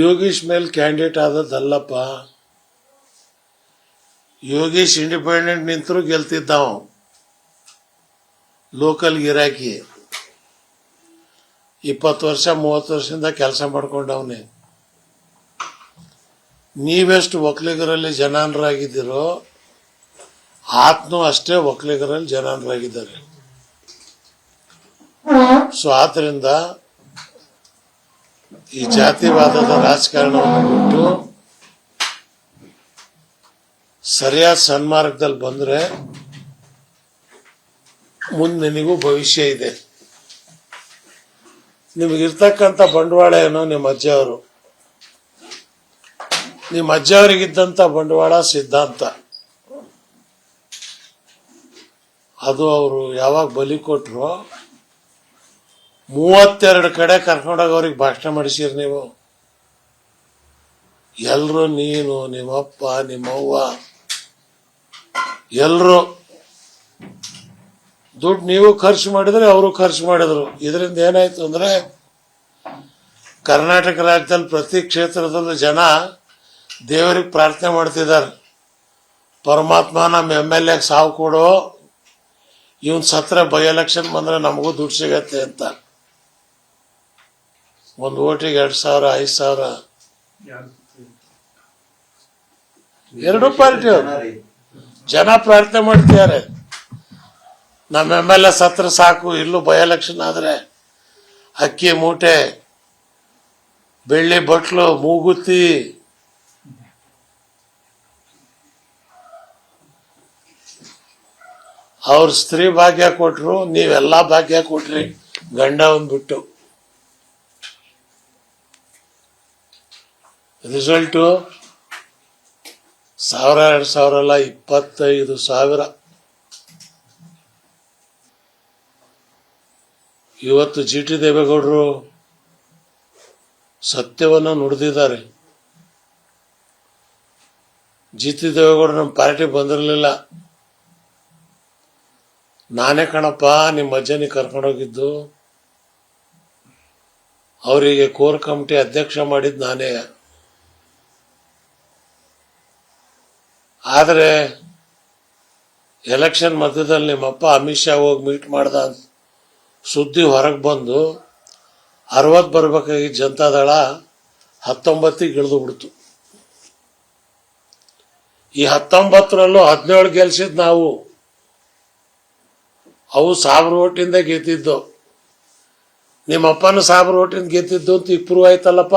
ಯೋಗೀಶ್ ಮೇಲೆ ಕ್ಯಾಂಡಿಡೇಟ್ ಆದದ್ದಲ್ಲಪ್ಪ. ಯೋಗೀಶ್ ಇಂಡಿಪೆಂಡೆಂಟ್ ನಿಂತರೂ ಗೆಲ್ತಿದ್ದಾವ. ಲೋಕಲ್ ಗಿರಾಕಿ ಇಪ್ಪತ್ತು ವರ್ಷ, ಮೂವತ್ತು ವರ್ಷದಿಂದ ಕೆಲಸ ಮಾಡ್ಕೊಂಡವನೇ. ನೀವೆಷ್ಟು ಒಕ್ಕಲಿಗರಲ್ಲಿ ಜನಾನರಾಗಿದ್ದೀರೋ ಆತ್ನು ಅಷ್ಟೇ ಒಕ್ಕಲಿಗರಲ್ಲಿ ಜನಾನರಾಗಿದ್ದಾರೆ ಸೊ, ಆದ್ರಿಂದ ಈ ಜಾತಿವಾದದ ರಾಜಕಾರಣವನ್ನು ಬಿಟ್ಟು ಸರಿಯಾದ ಸನ್ಮಾರ್ಗದಲ್ಲಿ ಬಂದ್ರೆ ಮುಂದೆ ನಿನಗೂ ಭವಿಷ್ಯ ಇದೆ. ನಿಮಗಿರ್ತಕ್ಕಂಥ ಬಂಡವಾಳ ಏನೋ ನಿಮ್ಮ ಅಜ್ಜಿಯವರು. ನಿಮ್ಮ ಅಜ್ಜಿಯವರಿಗಿದ್ದಂತ ಬಂಡವಾಳ ಸಿದ್ಧಾಂತ. ಅದು ಅವರು ಯಾವಾಗ ಬಲಿ ಕೊಟ್ರು ಮೂವತ್ತೆರಡು ಕಡೆ ಕರ್ಕೊಂಡೋಗಿ ಅವ್ರಿಗೆ ಭಾಷಣ ಮಾಡಿಸಿರಿ ನೀವು. ಎಲ್ಲರೂ ನೀನು, ನಿಮ್ಮಪ್ಪ, ನಿಮ್ಮವ್ವ. ಎಲ್ಲರೂ ದುಡ್ಡು ನೀವು ಖರ್ಚು ಮಾಡಿದ್ರೆ ಅವರು ಖರ್ಚು ಮಾಡಿದ್ರು. ಇದರಿಂದ ಏನಾಯ್ತು ಅಂದ್ರೆ, ಕರ್ನಾಟಕ ರಾಜ್ಯದಲ್ಲಿ ಪ್ರತಿ ಕ್ಷೇತ್ರದಲ್ಲೂ ಜನ ದೇವರಿಗೆ ಪ್ರಾರ್ಥನೆ ಮಾಡ್ತಿದ್ದಾರೆ. ಪರಮಾತ್ಮ ನಮ್ಮ ಎಂ ಎಲ್ ಎಗೆ ಸಾವು ಕೊಡು. ಇವನ್ ಸತ್ರ ಬೈ ಎಲೆಕ್ಷನ್ ಬಂದ್ರೆ ನಮಗೂ ದುಡ್ಡು ಸಿಗತ್ತೆ ಅಂತ. ಒಂದು ಓಟಿಗೆ ಎರಡು ಸಾವಿರ, ಐದು ಸಾವಿರ. ಎರಡು ಪಾರ್ಟಿ ಜನ ಪ್ರಾರ್ಥನೆ ಮಾಡ್ತಿದ್ದಾರೆ. ನಮ್ಮ ಎಂ ಎಲ್ ಎ ಸತ್ರ ಸಾಕು, ಇಲ್ಲೂ ಬೈ ಎಲೆಕ್ಷನ್ ಆದರೆ ಅಕ್ಕಿ, ಮೂಟೆ, ಬೆಳ್ಳಿ, ಬಟ್ಲು, ಮೂಗುತಿ. ಅವ್ರ ಸ್ತ್ರೀ ಭಾಗ್ಯ ಕೊಟ್ರು, ನೀವೆಲ್ಲ ಭಾಗ್ಯ ಕೊಟ್ರಿ, ಗಂಡ ಒಂದ್ಬಿಟ್ಟು. ರಿಸಲ್ಟು ಸಾವಿರ ಎರಡು ಸಾವಿರ ಅಲ್ಲ ಇಪ್ಪತ್ತೈದು ಸಾವಿರ. ಇವತ್ತು ಜಿ ಟಿ ದೇವೇಗೌಡರು ಸತ್ಯವನ್ನು ನುಡಿದಿದ್ದಾರೆ. ಜಿ ಟಿ ದೇವೇಗೌಡರು ನಮ್ಮ ಪಾರ್ಟಿ ಬಂದಿರಲಿಲ್ಲ. ನಾನೇ ಕಣಪ್ಪ, ನಿಮ್ಮ ಅಜ್ಜನಿ ಕರ್ಕೊಂಡೋಗಿದ್ದು ಅವರಿಗೆ ಕೋರ್ ಕಮಿಟಿ ಅಧ್ಯಕ್ಷ ಮಾಡಿದ್ದು ನಾನೇ. ಆದರೆ ಎಲೆಕ್ಷನ್ ಮಧ್ಯದಲ್ಲಿ ನಿಮ್ಮಪ್ಪ ಅಮಿತ್ ಶಾ ಹೋಗಿ ಮೀಟ್ ಮಾಡ್ದ ಸುದ್ದಿ ಹೊರಗೆ ಬಂದು ಅರವತ್ತು ಬರಬೇಕಾಗಿ ಜನತಾದಳ ಹತ್ತೊಂಬತ್ತಿಗೆ ಇಳಿದು ಬಿಡ್ತು. ಈ ಹತ್ತೊಂಬತ್ತರಲ್ಲೂ ಹದಿನೇಳು ಗೆಲ್ಸಿದ್ ನಾವು. ಅವು ಸಾವಿರ ಓಟಿಂದ ಗೆದ್ದಿದ್ದು. ನಿಮ್ಮಪ್ಪನ ಸಾವಿರ ಓಟಿಂದ ಗೆದ್ದಿದ್ದು ಅಂತ ಇಪ್ರೂವ್ ಪ್ರೂವ್ ಆಯ್ತಲ್ಲಪ್ಪ.